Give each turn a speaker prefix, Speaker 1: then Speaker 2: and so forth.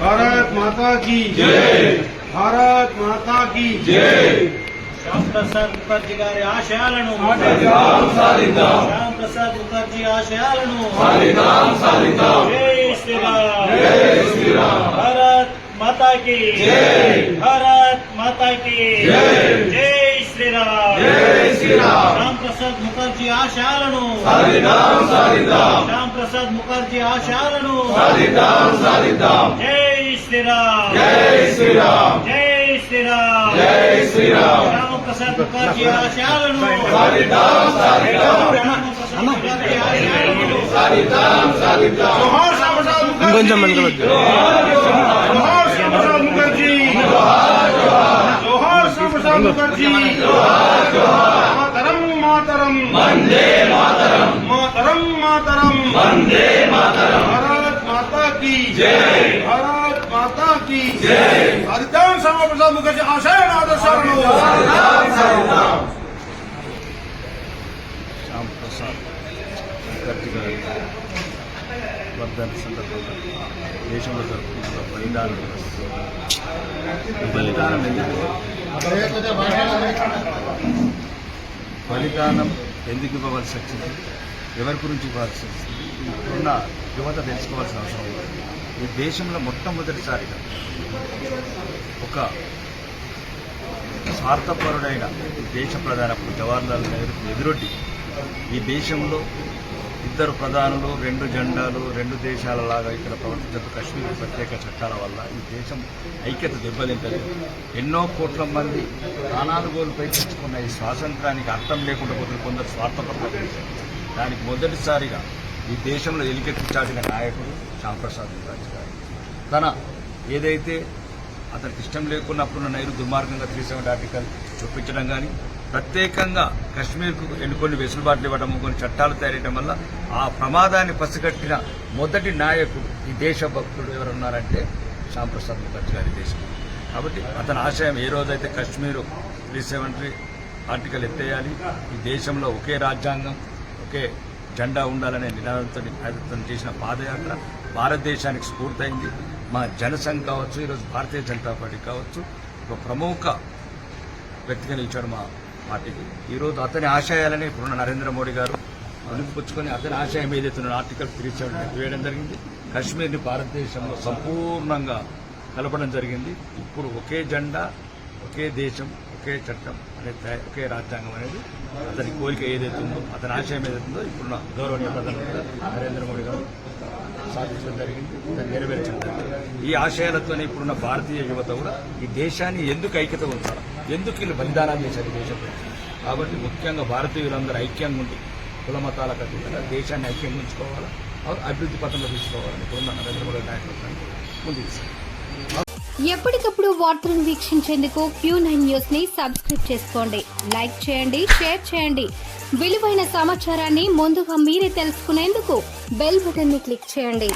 Speaker 1: भारत माता की जय भारत माता की जय
Speaker 2: శ్యామ్ ప్రసాద్ ముఖర్జీ గారి ఆశయాలను శ్యామ్ ప్రసాద్ ముఖర్జీ ఆశయాలను జై శ్రీరామ్ జై శ్రీరామ్ భారత్ మాతా కి భారత్ మాతా కి జై శ్రీరామ్ జై శ్రీరామ్ శ్యామ్ ప్రసాద్ ఆశాలను సాధిద్దాం సాధిద్దాం. శ్యామ్ ప్రసాద్ ముఖర్జీ ఆశాలను సాధిద్దాం సాధిద్దాం. జై శ్రీరామ్. జై శ్రీరామ్. జై శ్రీరామ్. జై శ్రీరామ్. శ్యామ్ ప్రసాద్ ముఖర్జీ ఆశాలను
Speaker 1: సాధిద్దాం సాధిద్దాం. సాధిద్దాం సాధిద్దాం.
Speaker 3: ఇంకొంచెం వెనకబెట్టు
Speaker 1: ముఖర్జీ. ముఖర్జీ. मातरम। वंदे मातरम। मातरम मातरम। वंदे मातरम। भारत माता की। जय। भारत माता की। जय हरिदान श्यामा प्रसाद मुखर्जी आशय
Speaker 3: आदर्श ಶ್ಯಾಮ್ ಪ್ರಸಾದ್ बलिदान बलिदान ಸಂದರ್ಭದಲ್ಲಿ ದೇಶವನ್ನು ತಲುಪಿಸುವ ಬಲಿದಾನ ಬಲಿದಾನ బలిదానం ఎందుకు ఇవ్వవలసి వచ్చింది? ఎవరి గురించి ఇవ్వాల్సి వచ్చింది? ఉన్న యువత తెలుసుకోవాల్సిన అవసరం ఉంది. ఈ దేశంలో మొట్టమొదటిసారిగా ఒక స్వార్థపరుడైన దేశ ప్రధాన జవహర్లాల్ నెహ్రూ ఎదురొడ్డి ఈ దేశంలో ఇద్దరు ప్రధానులు రెండు జెండాలు రెండు దేశాల లాగా ఇక్కడ ప్రవర్తించడం కశ్మీర్ ప్రత్యేక చట్టాల వల్ల ఈ దేశం ఐక్యత దెబ్బతింటది. ఎన్నో కోట్ల మంది ప్రాణాలు కోల్పోయి తెచ్చుకున్న ఈ స్వాతంత్రానికి అర్థం లేకుండా పోతున్న కొందరు స్వార్థపరులు దానికి మొదటిసారిగా ఈ దేశంలో ఎలికెత్తి చాటిన నాయకుడు శ్యాంప్రసాద్ ముఖర్జీ గారు. తన ఏదైతే అతనికి ఇష్టం లేకున్నప్పుడు నైరు దుర్మార్గంగా తీసిన ఆర్టికల్ చూపించడం కానీ ప్రత్యేకంగా కశ్మీర్కు ఎన్నుకొని వెసులుబాట్లు ఇవ్వడం కొన్ని చట్టాలు తయారయడం వల్ల ఆ ప్రమాదాన్ని పసిగట్టిన మొదటి నాయకుడు ఈ దేశభక్తుడు ఎవరున్నారంటే శ్యాంప్రసాద్ ముఖర్జీ గారి దేశం. కాబట్టి అతని ఆశయం ఏ రోజైతే కశ్మీరు త్రీ సెవెంటీ ఆర్టికల్ ఎత్తేయాలి ఈ దేశంలో ఒకే రాజ్యాంగం ఒకే జెండా ఉండాలనే నినాదంతో అతను చేసిన పాదయాత్ర భారతదేశానికి స్ఫూర్తయింది మా జనసంఘ్ కావచ్చు ఈరోజు భారతీయ జనతా పార్టీ కావచ్చు ఒక ప్రముఖ వ్యక్తిగా నిలిచాడు మా పార్టీకి. ఈరోజు అతని ఆశయాలని ఇప్పుడున్న నరేంద్ర మోడీ గారు పుచ్చుకొని అతని ఆశయం ఏదైతే ఆర్టికల్ త్రీ సెవెన్ వేయడం జరిగింది. కశ్మీర్ని భారతదేశంలో సంపూర్ణంగా కలపడం జరిగింది. ఇప్పుడు ఒకే జెండా ఒకే దేశం ఒకే చట్టం అనే ఒకే రాజ్యాంగం అనేది అతని కోరిక ఏదైతే ఉందో అతని ఆశయం ఏదైతుందో ఇప్పుడున్న గౌరవనీయ ప్రధానమంత్రి నరేంద్ర మోడీ గారు సాధించడం జరిగింది. దాన్ని నెరవేర్చడం జరిగింది. ఈ ఆశయాలతోనే ఇప్పుడున్న భారతీయ యువత కూడా ఈ దేశాన్ని ఎందుకు ఐక్యత ఉంచాలి? ఎందుకు వీళ్ళు బలిదానాలు చేశారు దేశంలో కాబట్టి ముఖ్యంగా భారతీయులందరూ ఐక్యంగా ఉండి కుల మతాలకు అతీతంగా దేశాన్ని ఐక్యంగా ఉంచుకోవాలా? అభివృద్ధి పథంలో తీసుకోవాలని ఇప్పుడున్న నరేంద్ర మోడీ నాయకులు ముందు
Speaker 4: ఎప్పటికప్పుడు వార్తలను వీక్షించేందుకు క్యూ నైన్ న్యూస్ని సబ్స్క్రైబ్ చేసుకోండి. లైక్ చేయండి షేర్ చేయండి. విలువైన సమాచారాన్ని ముందుగా మీరే తెలుసుకునేందుకు బెల్ బటన్ని క్లిక్ చేయండి.